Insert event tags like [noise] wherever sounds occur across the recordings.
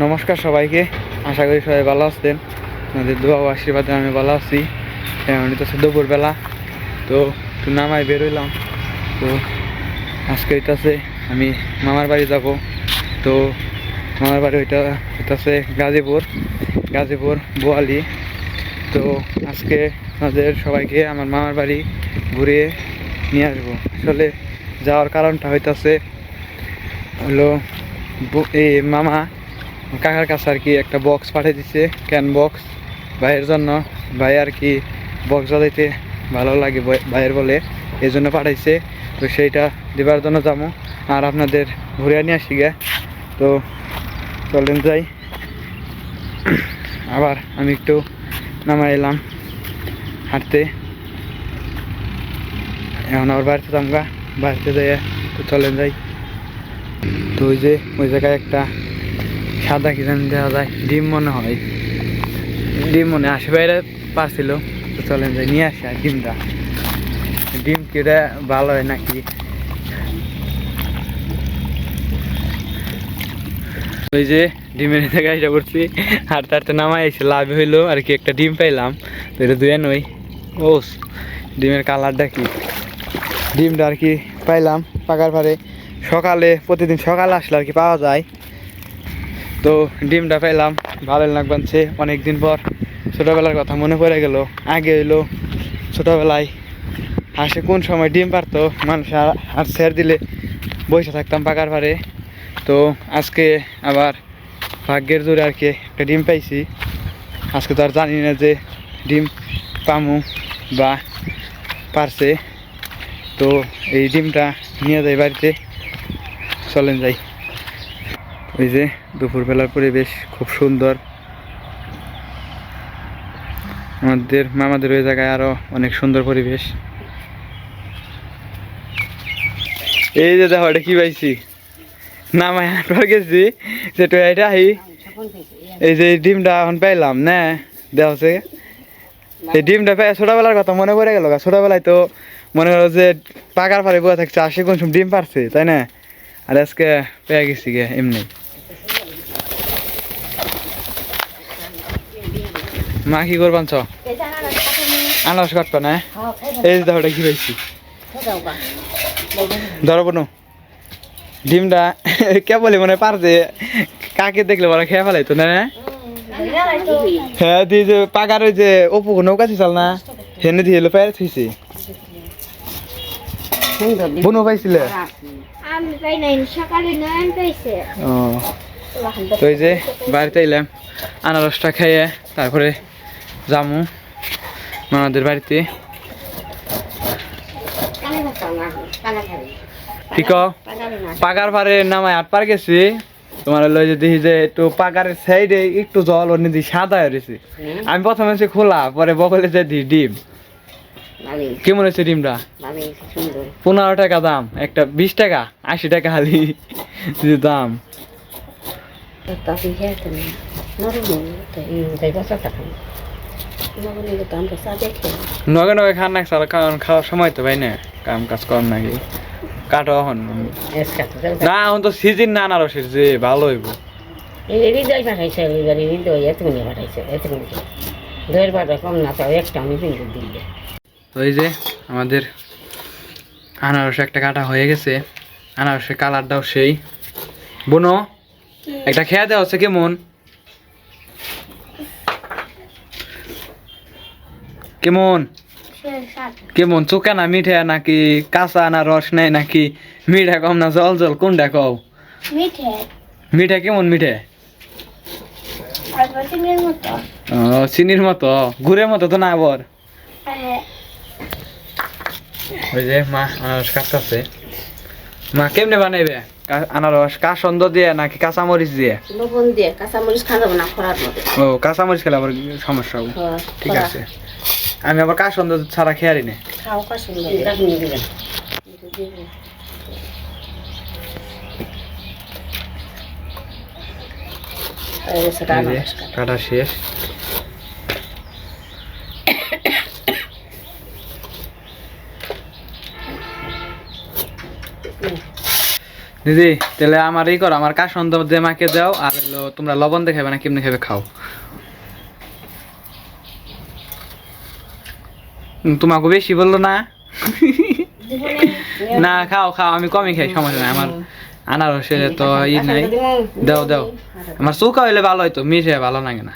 নমস্কার সবাইকে। আশা করি সবাই ভালো আছেন। আমাদের দোয়া আশীর্বাদে আমি ভালো আছি। এখন তো দুপুরবেলা। তো একটু নামায় বেরোইলাম তো আজকে হইতাছে, আমি মামার বাড়ি যাব। তো মামার বাড়ি ওইটা হইতাছে গাজীপুর গাজীপুর বোয়ালি। তো আজকে আমাদের সবাইকে আমার মামার বাড়ি ঘুরিয়ে নিয়ে আসব। আসলে যাওয়ার কারণটা হইতাছে, হলো এই মামা কাকার কাছে আর কি একটা বক্স পাঠিয়ে দিচ্ছে ক্যান বক্স ভাইয়ের জন্য, ভাই আর কি বক্স বাজাইতে ভালো লাগে ভাই- ভাইয়ের বলে এই জন্য পাঠাইছে। তো সেইটা দেবার জন্য যাব আর আপনাদের ঘুরে নিয়ে আসি গে। তো চলেন যাই। আবার আমি একটু নামাই এলাম হাঁটতে। এখন আবার বাড়িতে যামগা বাড়িতে যাই তো চলেন যাই। তো ওই যে ওই জায়গায় একটা সাদা কি জানি দেওয়া যায়। ডিম মনে হয়। ডিম মনে আসে বাইরে পারছিল। তো চলেন যাই, নিয়ে আসি আর ডিমটা। ডিম কেটে ভালো হয় নাকি? ওই যে ডিমের এটা করছি হাঁটতে হাঁটতে নামাই এসে লাভ হইল, আর কি একটা ডিম পাইলাম। তো এটা দুয়ে নই। ও ডিমের কালারটা কি? ডিমটা আর কি পাইলাম পাকার পরে। সকালে, প্রতিদিন সকালে আসলে আর কি পাওয়া যায়। তো ডিমটা পেলাম ভালো লাগবানছে অনেক দিন পর ছোটোবেলার কথা মনে পড়ে গেল, আগে হইল ছোটোবেলায় হাসে কোন সময় ডিম পারতো, মানুষ আর- ছেড় দিলে বসে থাকতাম পাকার পারে। তো আজকে আবার ভাগ্যের জোরে আর কি একটা ডিম পাইছি। আজকে তো আর জানি না যে ডিম পামু বা পারছে। তো এই ডিমটা নিয়ে যাই বাড়িতে, চলেন যাই। ওই যে দুপুরবেলার পরিবেশ খুব সুন্দর। আমাদের মামাদের ওই জায়গায় আরও অনেক সুন্দর পরিবেশ। এই যে দেখো কি পাইছি? নামায় হাঁটবার গেছি। সেটা এটা আহি। এই যে ডিমটা এখন পাইলাম, না দেওয়া হচ্ছে। এই ডিমটা পেয়ে ছোটবেলার কথা মনে পড়ে গেল ছোটবেলায় তো মনে করো যে পাকার পারে বয়ে থাকছে আসে কোন ডিম পারছে, তাই না? আর আজকে পেয়ে গেছি গে এমনি। মা কি করবান চ? আনারস কাটবা না? এই যে দেখো কি পাইছি। ধরো বোনো। ডিমটা [laughs] কে বলে মনে পারছে। কাকে দেখলে বলে, খেয়ে ফেলাই তো না? হ্যাঁ দিয়ে যে পাকার ওই যে অপু নৌকা ছিল না, হেনে দিয়ে পেয়ে থুইছি। বুনো পাইছিলে? তো এই যে বাড়িতে এলাম, আনারসটা খাইয়ে তারপরে যামু মামাদের বাড়িতে। ঠিক পাকার পারে নামায় আট পার গেছি। তোমার হলো যে দেখি যে একটু পাকারের সাইডে একটু জল ওর নিদি সাদা হয়েছে আমি প্রথমে হচ্ছে খোলা পরে বগলে যে দি ডিম। কেমন হয়েছে ডিমটা? পনেরো টাকা দাম একটা বিশ টাকা আশি টাকা হালি যে দাম। নগে নগে খান না কারণ খাওয়ার সময় তো ভাই না, কাম কাজ কর নাকি। কাটো না, এখন তো সিজন না আনারসের যে ভালো হইব। না এই যে আমাদের আনারস একটা কাটা হয়ে গেছে, আনারসের কালারটাও সেই। বোনো, একটা খেয়া দেওয়া হচ্ছে কেমন? কেমন? কেমন? চোখা না মিঠে নাকি? কাঁচা না রস নেই নাকি? মিঠা কম না জল জল কোনটা কও? মিঠে মিঠা কেমন মিঠে চিনির মতো। গুড়ের মতো তো না আবার? হ্যাঁ। ওই যে মা আনারস কাটতেছে। মা কেমনে বানাইবে? কা- আনারস? কাসন্দ দিয়ে নাকি কাঁচামরিচ দিয়ে? লবণ দিয়ে কাঁচামরিচ খাওয়া যাবে না খরার মধ্যে। ও কাঁচামরিচ খেলে আবার সমস্যা হবে। ঠিক আছে। আমি আবার কাসন্দ ছাড়া খেয়ারি না খাও কাটা শেষ। দিদি তাহলে আমার এই করো আমার কাসন দিয়ে মাকে দাও আর হলো তোমরা লবণ দেখাবে না কেমনি খাবে খাও। তোমাকে বেশি বলল না? না খাও খাও আমি কমই খাই সমস্যা নাই আমার আনারসে তো ই নাই। দাও দাও। আমার চৌকা হইলে ভালো হইতো মিশে ভালো লাগে না।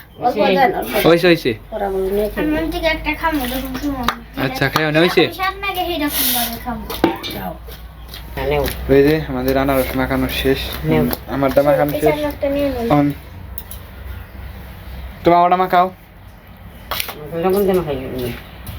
দেখুন তোমার আচ্ছা খাই না খামো। ওই যে আমাদের আনারস মাখানো শেষ। আমারটা মাখানো শেষ। তোমার ওটা মাখাও।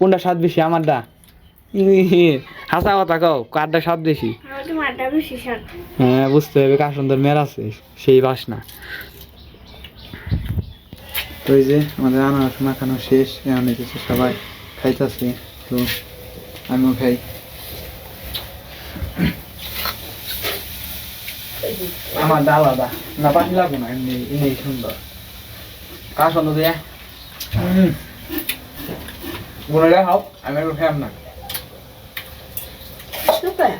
কোনটা স্বাদ বেশি আমারটা? হাসা কথা কও কারটা স্বাদ বেশি? হ্যাঁ বুঝতে হবে কার সুন্দর মেয়ের আছে সেই বাসনা তো এই যে আমাদের আনারস মাখানো শেষ এখন কিছু সবাই খাইতেছে তো আমিও খাই। আমার ডাল আলাদা না পানি লাগবে না এমনি এমনি সুন্দর। কার সুন্দর দিয়ে বোনেরা খাও আমি একটু খাই না সুপার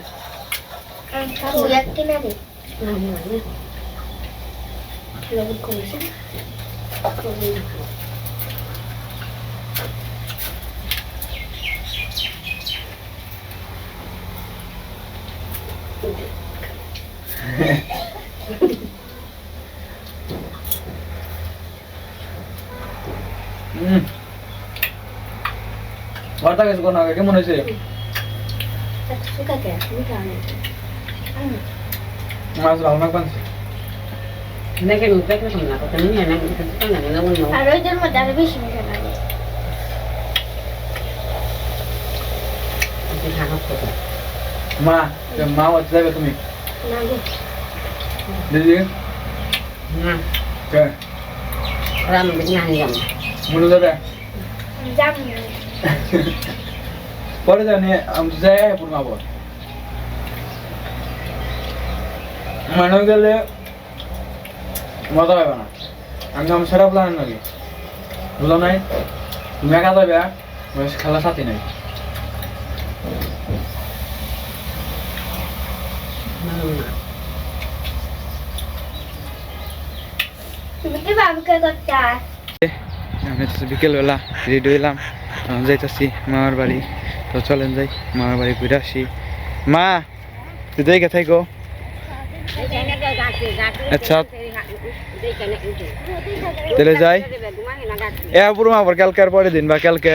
খাব একটি না রে লবণ কমেছে ভর্তা গেছে কোন আগে কেমন হয়েছে? মাছ ভালো না পানছে দেখেন দেখে না কথা নিয়ে না না আর বেশি মা মা হচ্ছে যাবে তুমি? দিদি? না কে? রাম দিন না নিলাম মুলু যাবে? যাব পরে জানি আমি যাই পুরো মা বল মানে গেলে মজা পাবে না। আমি তো আমার সেটা প্ল্যান নাকি বুঝলো নাই। তুমি একা যাবে খেলা সাথী নাই। আমি তো বিকেলবেলা রেডি হইলাম। যাইতাছি মামার বাড়ি। তো চলেন যাই মামার বাড়ি ঘুরে আসি। মা তুই দেখে থাকো। আচ্ছা। তাহলে যাই। এ পুরো আবার কালকে আর পরের দিন বা কালকে?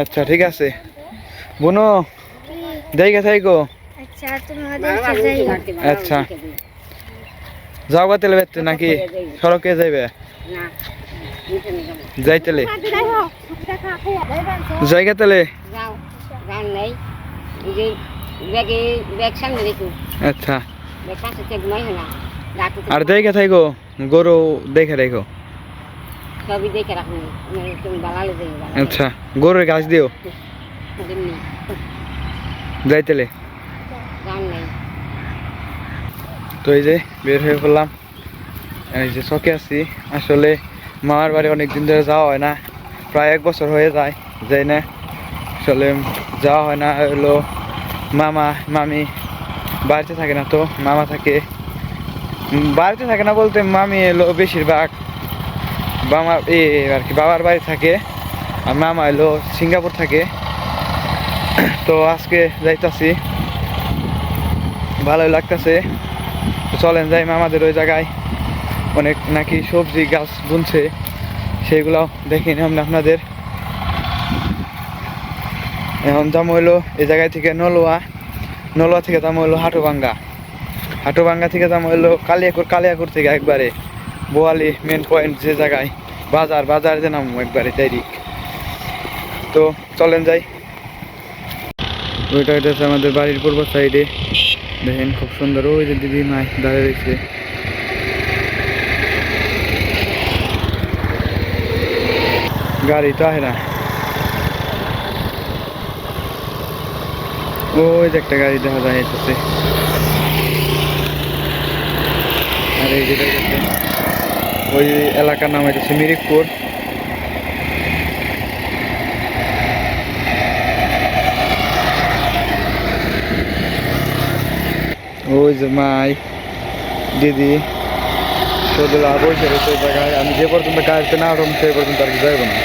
আচ্ছা ঠিক আছে। বোনো দেখে থাকো। আচ্ছা। যাও গা তেলে বেচতে নাকি সড়কে যাইবে? যাই তেলে জায়গা তেলে? আচ্ছা। আর দেখে থাকো গরু দেখে রেখো আচ্ছা গরুর গাছ দিও। এমনি যাই তেলে গান নেই তো এই যে বের হয়ে পড়লাম। এই যে শখে আছি। আসলে মামার বাড়ি অনেক দিন ধরে যাওয়া হয় না। প্রায় এক বছর হয়ে যায় যাই না। আসলে যাওয়া হয় না হলো মামা, মামি বাড়িতে থাকে না তো। মামা থাকে। বাড়িতে থাকে না বলতে মামি এলো বেশিরভাগ। বাবা এ, আর কি, বাবার বাড়ি থাকে। আর মামা এলো সিঙ্গাপুর থাকে। তো আজকে যাইতাছি। ভালোই লাগতেছে। চলেন যাই আমাদের ওই জায়গায়। অনেক নাকি সবজি, গাছ বুনছে, সেইগুলো দেখে নিলাম আপনাদের। এখন দাম হইল এই জায়গায় থেকে নলোয়া নলোয়া থেকে দাম হইল হাটুভাঙ্গা হাটুভাঙ্গা থেকে দাম হইল কালিয়াকুর কালিয়াকুর থেকে একবারে। বোয়ালি মেন পয়েন্ট যে জায়গায়, বাজার বাজার যে নাম একবারে ডাইরেক্ট তো চলেন যাই। ওইটা আমাদের বাড়ির পূর্ব সাইডে দেখেন খুব সুন্দর, ওই যে দিদি মাই দাঁড়িয়ে রয়েছে। গাড়ি তো আহে ওই যে একটা গাড়ি দেখা যায় এটাতে আর এই যেটা ওই এলাকার নাম হচ্ছে মিরিকপুর। ওই যে মাই, দিদি সদুলা বসে রয়েছে ওই জায়গায়। আমি যে পর্যন্ত গাড়িতে না উঠলাম সেই পর্যন্ত আর কি যাইব না।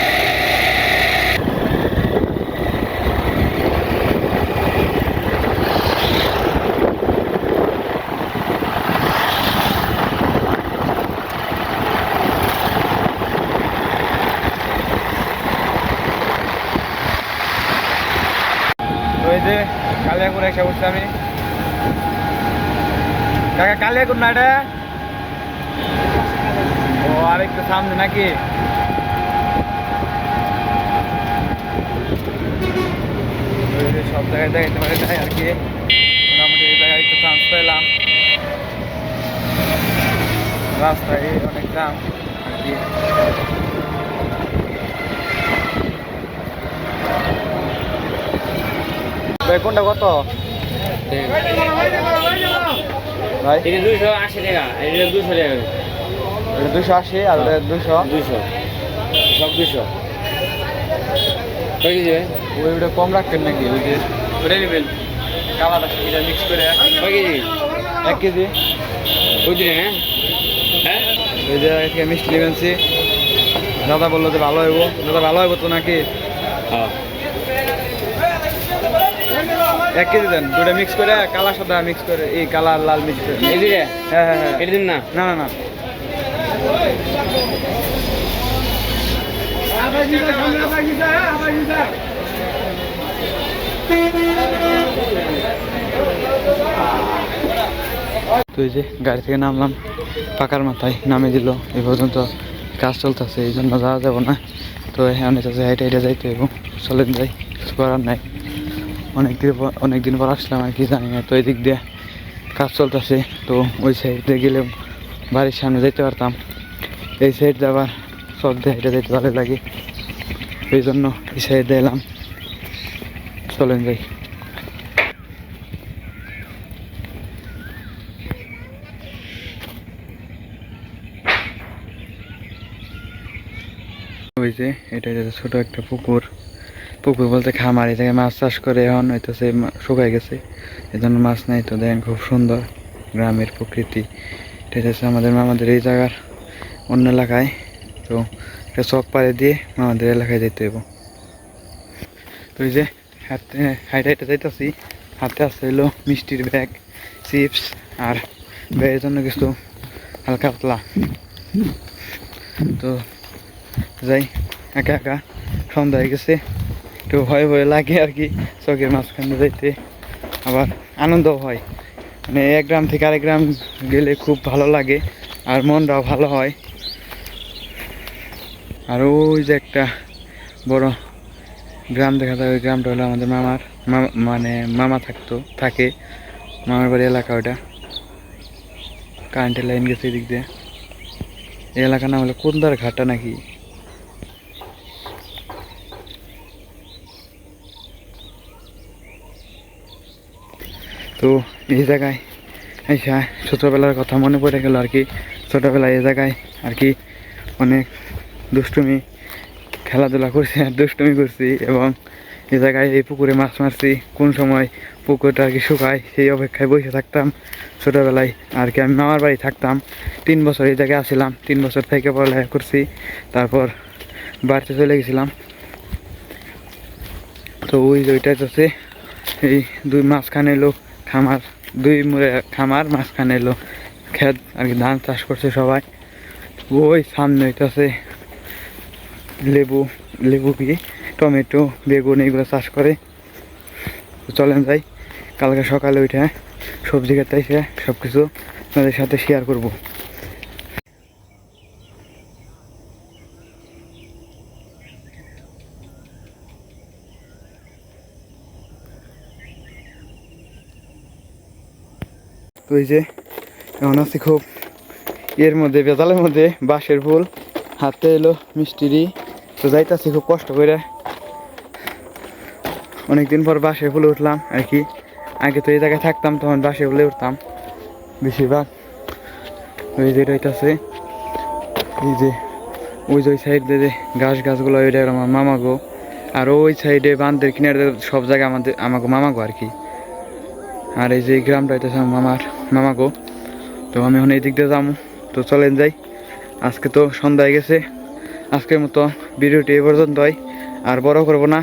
যে কালিয়াকুর এসে উঠছি আমি। কাকা কালিয়াকুর না এটা ও আর একটু সামনে নাকি? সব জায়গায় দেখাইতে পারে নাই আর কি। মোটামুটি একটু চান্স পেলাম। রাস্তায় অনেক দাম আর কি। কত? ভাই? এটা দুইশো আশি টাকা এটা দুশো টাকা এটা দুশো আশি আর ওটা দুশো দুশো সব দুশো ওই ওটা কম রাখবেন নাকি? ওই যে ওটা নেবেন। কালারটা এটা মিক্স করে। কয় কেজি? এক কেজি। ওই দিনে হ্যাঁ? হ্যাঁ? ওই যে মিষ্টি নেবেনছি দাদা বলল যে ভালো হইব। দাদা ভালো হইব তো নাকি? হ্যাঁ। এক কেজি দেন দুটা মিক্স করে কালা সাদা মিক্স করে এই কালার লাল মিক্স করে। এই হ্যাঁ হ্যাঁ হ্যাঁ। এটা দিন না? না না না। তো এই যে গাড়ি থেকে নামলাম পাকার মাথায় নামে দিল এই পর্যন্ত কাজ চলতেছে এই জন্য যাওয়া যাব না। তো হ্যাঁ অনেক আছে হাইটে হাইটে যাইতে এবং চলেন যাই করার নাই। অনেক দিন পর আসলাম আর কি জানি না, তো এই দিক দিয়ে কাজ চলতেছে, তো ওই সাইডে গেলে বাড়ির সামনে যেতে পারতাম। এই সাইড যাবার সব দিয়ে যেতে ভালো লাগে। এই জন্য এই সাইডে এলাম। চলেন যাই। যে, এটা ছোট একটা পুকুর। পুকুর বলতে খামারি জায়গায় মাছ চাষ করে এখন হইতেছে মা- শুকায় গেছে। এই জন্য মাছ নাই তো দেখেন খুব সুন্দর গ্রামের প্রকৃতি। হচ্ছে আমাদের মামাদের এই জায়গার অন্য এলাকায়। তো এটা চক পাড়ে দিয়ে মামাদের এলাকায় যেতে হইব। তো এই যে হাতে হাইটে হাইটে যাইতেছি। হাতে আসতে হইল মিষ্টির ব্যাগ, চিপস আর ব্যাগের জন্য কিছু হালকা পাতলা। তো যাই, একা একা সন্ধ্যা হয়ে গেছে। একটু ভয় ভয় লাগে আর কি। চকের মাঝখানে যাইতে আবার আনন্দও হয়। মানে এক গ্রাম থেকে আরেক গ্রাম গেলে খুব ভালো লাগে আর মনটাও ভালো হয়। আর ওই যে একটা বড় গ্রাম দেখা যায়, ওই গ্রামটা হলো আমাদের মামার মামা- মানে মামা থাকতো, থাকে। মামার বাড়ি এলাকা ওটা কারেন্টের লাইন গেছে এদিক দিয়ে। এই এলাকার নাম হলো কোন্দার ঘাটা নাকি? তো এই জায়গায় আইসা ছোটোবেলার কথা মনে পড়ে গেল আর কি। ছোটোবেলায় এই জায়গায় আর কি অনেক দুষ্টুমি খেলাধুলা করছি আর দুষ্টুমি করছি এবং এই জায়গায় এই পুকুরে মাছ মারছি। কোন সময় পুকুরটা আর কি শুকায় সেই অপেক্ষায় বসে থাকতাম ছোটোবেলায়। আর কি আমি মামার বাড়ি থাকতাম। তিন বছর এই জায়গায় আসছিলাম তিন বছর থেকে পড়ালেখা করছি। তারপর বাড়িতে চলে গেছিলাম। তো ওই যে ওইটা হচ্ছে এই দুই মাঝখানে এলো খামার, দুই মুড়ে খামার, মাঝখানে এলো ক্ষেত আর কি ধান চাষ করছে সবাই। ওই সামনে হইতেছে লেবু লেবু কি? টমেটো, বেগুন এগুলো চাষ করে। চলেন যাই, কালকে সকালে ওইটা সবজি খেতে সব কিছু আপনাদের সাথে শেয়ার করব। তো এই যে, এখন আছে খুব এর মধ্যে বেতালের মধ্যে, বাঁশের ফুল। হাতে এলো মিষ্টিরি তো যাইতাছি, খুব কষ্ট করে। অনেকদিন পর বাঁশের ফুলে উঠলাম, আর কি। আগে তো এই জায়গায় থাকতাম, তখন বাঁশের ফুলে উঠতাম, বেশিরভাগ। ওই যে রইতাছে। এই যে, ওই যে ওই সাইড যে গাছ গাছগুলো, ওইটা আমার মামা গো আর ওই সাইডে বান্ধের কিনারে সব জায়গায় আমাদের আমাকে মামা গো আর কি। আর এই যে গ্রামটা হইতেছে আমার মামার। মামা গো তো আমি এখন এই দিক দিয়ে যাব তো চলেন যাই। আজকে তো সন্ধ্যা হয়ে গেছে। আজকের মতো ভিডিওটি এ পর্যন্তই। আর বড় করব না।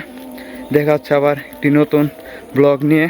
দেখা হচ্ছে আবার একটি নতুন ব্লগ নিয়ে।